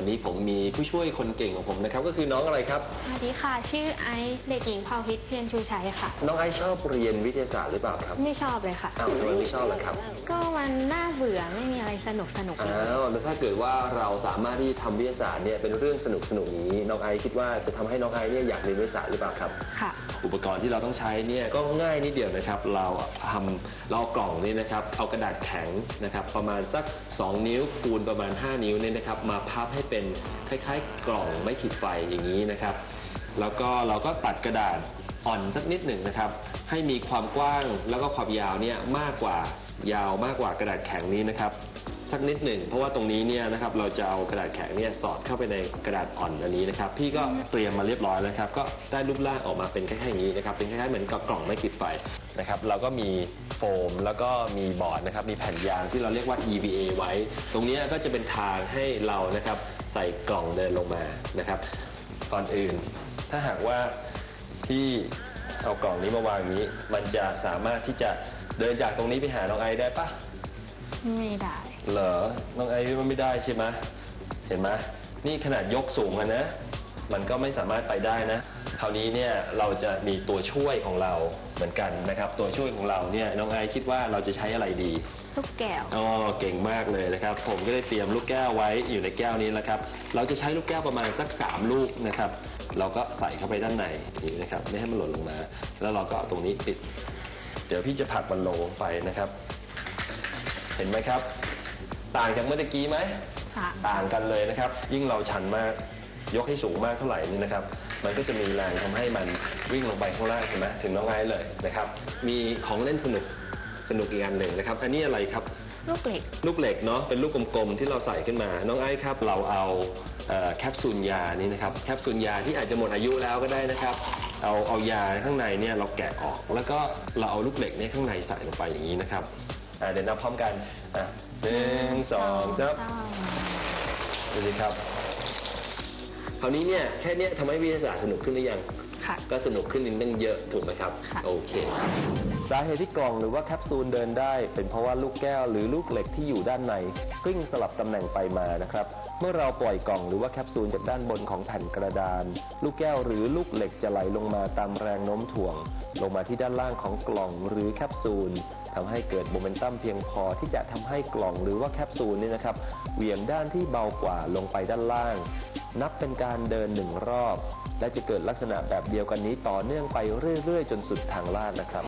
วันนี้ผมมีผู้ช่วยคนเก่งของผมนะครับ ก็คือน้องอะไรครับ สวัสดีค่ะ ชื่อไอซ์เด็กหญิงพาวพิษเพียรชูชัยค่ะ น้องไอซ์ชอบเรียนวิทยาศาสตร์หรือเปล่าครับ ไม่ชอบเลยค่ะอ้าวทำไมไม่ชอบล่ะครับ ก็มันน่าเบื่อไม่มีอะไร สนุกสนุกเลยอ้าวแล้วถ้าเกิดว่าเราสามารถที่ทำวิทยาศาสตร์เนี่ยเป็นเรื่องสนุกสนุกๆอย่างนี้น้องไอซ์คิดว่าจะทำให้น้องไอซ์เนี่ยอยากเรียนวิทยาศาสตร์หรือเปล่าครับ ค่ะ อุปกรณ์ที่เราต้องใช้เนี่ยก็ง่ายนิดเดียวนะครับ เราทำเราเอากล่องนี้นะครับ เอากระดาษแข็งนะครับ ประมาณสัก 2 นิ้วคูณประมาณ 5 นิ้วเนี่ยนะครับ มาพับให้เป็นคล้ายๆ กล่องไม่ขีดไฟอย่างนี้นะครับ แล้วก็เราก็ตัดกระดาษ อ่อนสักนิดหนึ่งนะครับ ให้มีความกว้างแล้วก็ความยาวเนี่ยมากกว่ายาวมากกว่ากระดาษแข็งนี้นะครับ สักนิดหนึ่งเพราะว่าตรงนี้เนี่ยนะครับเราจะเอากระดาษแข็งเนี่ยสอดเข้าไปในกระดาษอ่อนอันนี้นะครับ พี่ก็เตรียมมาเรียบร้อยแล้วครับ ก็ได้รูปร่างออกมาเป็นคล้ายๆอย่างนี้นะครับ เป็นคล้ายๆเหมือนกับกล่องไม่ขีดไฟนะครับ เราก็มีโฟมแล้วก็มีบอร์ดนะครับ มีแผ่นยางที่เราเรียกว่า EVA ไว้ ตรงนี้ก็จะเป็นทางให้เรานะครับใส่กล่องเดินลงมานะครับ ก่อนอื่นถ้าหากว่า ที่เอากล่องนี้มาวางอย่างนี้ มันจะสามารถที่จะเดินจากตรงนี้ไปหาน้องไอได้ปะไม่ได้ เหรอ น้องไอซ์ว่าไม่ได้ใช่ไหมเห็นไหมนี่ขนาดยกสูงอะนะ มันก็ไม่สามารถไปได้นะ คราวนี้เนี่ยเราจะมีตัวช่วยของเราเหมือนกันนะครับ ตัวช่วยของเราเนี่ยน้องไอซ์คิดว่าเราจะใช้อะไรดี ลูกแก้ว อ๋อเก่งมากเลยนะครับ ผมก็ได้เตรียมลูกแก้วไว้อยู่ในแก้วนี้แล้วครับ เราจะใช้ลูกแก้วประมาณสักสามลูกนะครับ เราก็ใส่เข้าไปด้านในอย่างนี้นะครับไม่ให้มันหล่นลงมา แล้วเราก็เอาตรงนี้ปิด เดี๋ยวพี่จะผลักมันลงไปนะครับ เห็นไหมครับ ต่างจากเมื่อตะกี้ไหม ค่ะ ต่างกันเลยนะครับ ยิ่งเราชันมาก ยกให้สูงมากเท่าไหร่นี่นะครับ มันก็จะมีแรงทำให้มันวิ่งลงไปข้างล่างเห็นไหมถึงน้องไอ้เลยนะครับ มีของเล่นสนุกสนุกอีกอันหนึ่งนะครับ อันนี้อะไรครับ ลูกเหล็ก ลูกเหล็กเนาะ เป็นลูกกลมๆที่เราใส่ขึ้นมา น้องไอ้ครับ เราเอาเอ่อแคปซูลยานี่นะครับ แคปซูลยาที่อาจจะหมดอายุแล้วก็ได้นะครับ เอาเอายาข้างในเนี่ยเราแกะออก แล้วก็เราเอาลูกเหล็กเนี่ยข้างในใส่ลงไปอย่างนี้นะครับอ่าเดี๋ยวนับพร้อมกันอะหนึ่งสองสามดูสิครับ คราวนี้เนี่ยแค่เนี้ยทำให้วิทยาศาสตร์สนุกขึ้นหรือยัง ค่ะ ก็สนุกขึ้นนิดนึงเยอะถูกไหมครับ ค่ะ โอเค สาเหตุที่กล่องหรือว่าแคปซูลเดินได้ เป็นเพราะว่าลูกแก้วหรือลูกเหล็กที่อยู่ด้านในกลิ้งสลับตำแหน่งไปมานะครับ เมื่อเราปล่อยกล่องหรือว่าแคปซูลจากด้านบนของแผ่นกระดาน ลูกแก้วหรือลูกเหล็กจะไหลลงมาตามแรงโน้มถ่วง ลงมาที่ด้านล่างของกล่องหรือแคปซูลทำให้เกิดโมเมนตัมเพียงพอที่จะทำให้กล่องหรือว่าแคปซูลนี่นะครับเหวี่ยงด้านที่เบากว่าลงไปด้านล่าง นับเป็นการเดินหนึ่งรอบ และจะเกิดลักษณะแบบเดียวกันนี้ต่อเนื่องไปเรื่อยๆ จนสุดทางลาดนะครับ